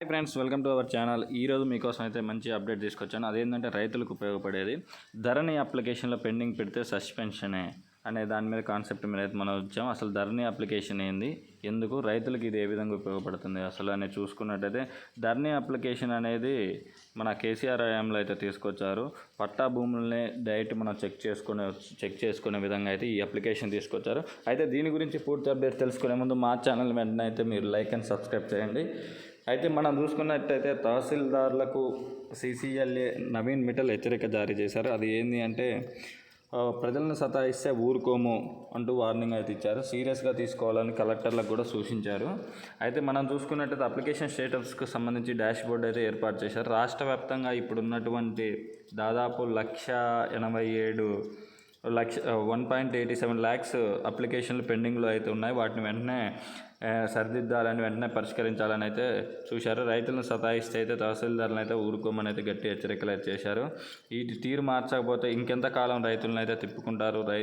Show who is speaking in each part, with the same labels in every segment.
Speaker 1: Hi friends welcome to our channel ఈరోజు మీకోసం అయితే మంచి అప్డేట్ తీసుకొచ్చాను. అదేంటంటే రైతులకు ఉపయోగపడేది ధరణి అప్లికేషన్లో పెండింగ్ పెడితే సస్పెన్షనే అనే దాని మీద కాన్సెప్ట్ మీద అయితే మనం వచ్చాం. అసలు ధరణి అప్లికేషన్ ఏంది? ఎందుకు? రైతులకు ఇది ఏ విధంగా ఉపయోగపడుతుంది? అసలు అనేది చూసుకున్నట్టయితే ధరణి అప్లికేషన్ అనేది మన కేసీఆర్ హయాంలో అయితే తీసుకొచ్చారు. పట్టా భూములనే డైరెక్ట్ మనం చెక్ చేసుకునే చెక్ చేసుకునే విధంగా అయితే ఈ అప్లికేషన్ తీసుకొచ్చారు. అయితే దీని గురించి పూర్తి అప్డేట్ తెలుసుకునే ముందు మా ఛానల్ వెంటనే అయితే మీరు లైక్ అండ్ సబ్స్క్రైబ్ చేయండి. అయితే మనం చూసుకున్నట్టయితే తహసీల్దార్లకు సీసీఎల్ఏ నవీన్ మిటల్ హెచ్చరిక జారీ చేశారు. అది ఏంటి అంటే ప్రజలను సతాయిస్తే ఊరుకోము అంటూ వార్నింగ్ అయితే ఇచ్చారు. సీరియస్గా తీసుకోవాలని కలెక్టర్లకు కూడా సూచించారు. అయితే మనం చూసుకున్నట్టయితే అప్లికేషన్ స్టేటస్కు సంబంధించి డాష్ బోర్డ్ అయితే ఏర్పాటు చేశారు. రాష్ట్ర వ్యాప్తంగా ఇప్పుడు ఉన్నటువంటి దాదాపు లక్ష ఎనభై ఏడు లక్ష one point eighty seven lakhs అప్లికేషన్లు పెండింగ్లో అయితే ఉన్నాయి. వాటిని వెంటనే సరిదిద్దాలని వెంటనే పరిష్కరించాలని అయితే చూశారు. రైతులను సతాయిస్తే అయితే తహసీల్దార్లను అయితే ఊరుకోమని అయితే గట్టి హెచ్చరికలు చేశారు. ఈ తీరు మార్చకపోతే ఇంకెంత కాలం రైతులను అయితే తిప్పుకుంటారు? రై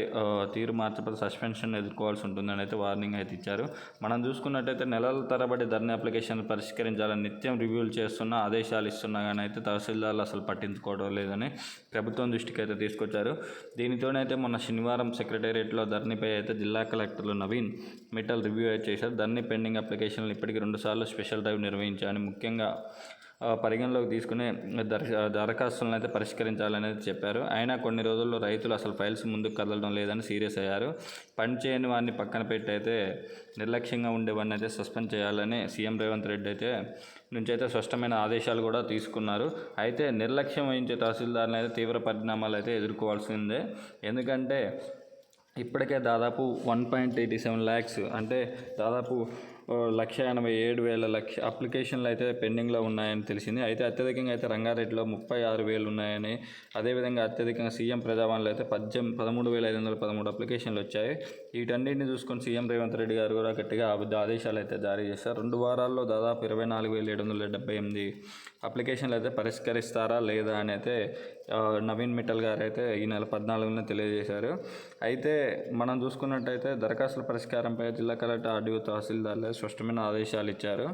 Speaker 1: తీరు మార్చకపోతే సస్పెన్షన్ ఎదుర్కోవాల్సి ఉంటుందని అయితే వార్నింగ్ అయితే ఇచ్చారు. మనం చూసుకున్నట్టయితే నెలల తరబడి ధరణి అప్లికేషన్ పరిష్కరించాలని నిత్యం రివ్యూలు చేస్తున్న ఆదేశాలు ఇస్తున్నా కానీ అయితే తహసీల్దార్లు అసలు పట్టించుకోవడం లేదని ప్రభుత్వం దృష్టికి అయితే తీసుకొచ్చారు. దీనితోనైతే మొన్న శనివారం సెక్రటేరియట్లో ధరణిపై అయితే జిల్లా కలెక్టర్లు నవీన్ మిట్టల్ రివ్యూ అయితే చేశారు. ధరణి పెండింగ్ అప్లికేషన్లు ఇప్పటికీ రెండుసార్లు స్పెషల్ డ్రైవ్ నిర్వహించాలని ముఖ్యంగా పరిగణలోకి తీసుకునే దర దరఖాస్తులను అయితే పరిష్కరించాలనేది చెప్పారు. అయినా కొన్ని రోజుల్లో రైతులు అసలు ఫైల్స్ ముందుకు కదలడం లేదని సీరియస్ అయ్యారు. పని చేయని వారిని పక్కన పెట్టి అయితే నిర్లక్ష్యంగా ఉండేవాడిని అయితే సస్పెండ్ చేయాలని సీఎం రేవంత్ రెడ్డి అయితే నుంచి అయితే స్పష్టమైన ఆదేశాలు కూడా తీసుకున్నారు. అయితే నిర్లక్ష్యం వహించే తహసీల్దారులు అయితే తీవ్ర పరిణామాలు అయితే ఎదుర్కోవాల్సిందే. ఎందుకంటే ఇప్పటికే దాదాపు one point eighty seven lakhs అంటే దాదాపు లక్ష ఎనభై ఏడు వేల లక్ష అప్లికేషన్లు అయితే పెండింగ్లో ఉన్నాయని తెలిసింది. అయితే అత్యధికంగా అయితే రంగారెడ్డిలో ముప్పై ఆరు వేలు ఉన్నాయని అదేవిధంగా అత్యధికంగా సీఎం ప్రజావాణిలో అయితే పద్దెనిమిది పదమూడు వేల ఐదు వందల పదమూడు అప్లికేషన్లు వచ్చాయి. వీటన్నిటిని చూసుకొని సీఎం రేవంత్ రెడ్డి గారు కూడా గట్టిగా ఆబద్ధ ఆదేశాలు అయితే జారీ చేశారు. రెండు వారాల్లో దాదాపు ఇరవై నాలుగు వేల ఏడు వందల డెబ్బై ఎనిమిది అప్లికేషన్లు అయితే పరిష్కరిస్తారా లేదా అని అయితే నవీన్ మిట్టల్ గారు అయితే ఈ నెల పద్నాలుగున తెలియజేశారు. అయితే మనం చూసుకున్నట్టయితే దరఖాస్తుల పరిష్కారంపై జిల్లా కలెక్టర్ ఆర్డీఓ తహసీల్దార్లు స్పష్టమైన ఆదేశాలు ఇచ్చారు.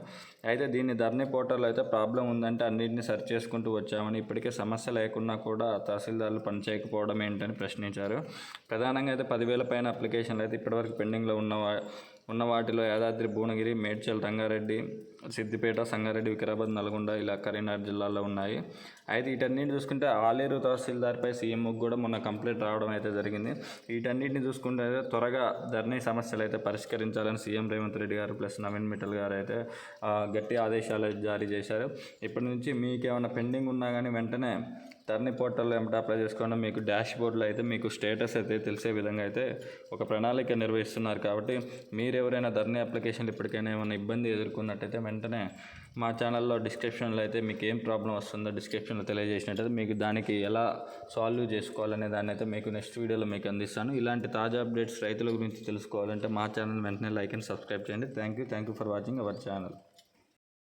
Speaker 1: అయితే దీన్ని ధరణి పోర్టల్ అయితే ప్రాబ్లం ఉందంటే అన్నింటిని సరి చేసుకుంటూ వచ్చామని ఇప్పటికే సమస్య లేకున్నా కూడా తహసీల్దార్లు పనిచేయకపోవడం ఏంటని ప్రశ్నించారు. ప్రధానంగా అయితే పదివేల పైన అప్లికేషన్లు అయితే ఇప్పటివరకు పెండింగ్లో ఉన్న ఉన్న వాటిలో యాదాద్రి భువనగిరి మేడ్చల్ రంగారెడ్డి సిద్దిపేట సంగారెడ్డి వికారాబాద్ నల్గొండ ఇలా కరీంనగర్ జిల్లాలో ఉన్నాయి. అయితే వీటన్నిటిని చూసుకుంటే ఆలేరు తహసీల్దార్పై సీఎంకు కూడా మొన్న కంప్లైంట్ రావడం అయితే జరిగింది. వీటన్నిటిని చూసుకుంటే త్వరగా ధరణి సమస్యలు అయితే పరిష్కరించాలని సీఎం రేవంత్ రెడ్డి గారు ప్లస్ నవీన్ మిట్టల్ గారు అయితే గట్టి ఆదేశాలు జారీ చేశారు. ఇప్పటి నుంచి మీకు ఏమైనా పెండింగ్ ఉన్నా కానీ వెంటనే టర్నీ పోర్టల్లో ఏమిటి అప్లై చేసుకోండి మీకు డాష్ బోర్డులో అయితే మీకు స్టేటస్ అయితే తెలిసే విధంగా అయితే ఒక ప్రణాళిక నిర్వహిస్తున్నారు కాబట్టి మీరు ఎవరైనా ధర్నీ అప్లికేషన్లు ఇప్పటికైనా ఏమైనా ఇబ్బంది ఎదుర్కొన్నట్టయితే వెంటనే మా ఛానల్లో డిస్క్రిప్షన్లో అయితే మీకు ఏం ప్రాబ్లం వస్తుందో డిస్క్రిప్షన్లో తెలియజేసినట్టయితే మీకు దానికి ఎలా సాల్వ్ చేసుకోవాలనే దాన్ని అయితే మీకు నెక్స్ట్ వీడియోలో మీకు అందిస్తాను. ఇలాంటి తాజా అప్డేట్స్ రైతుల గురించి తెలుసుకోవాలంటే మా ఛానల్ వెంటనే లైక్ అండ్ సబ్స్క్రైబ్ చేయండి. Thank you thank you for watching our channel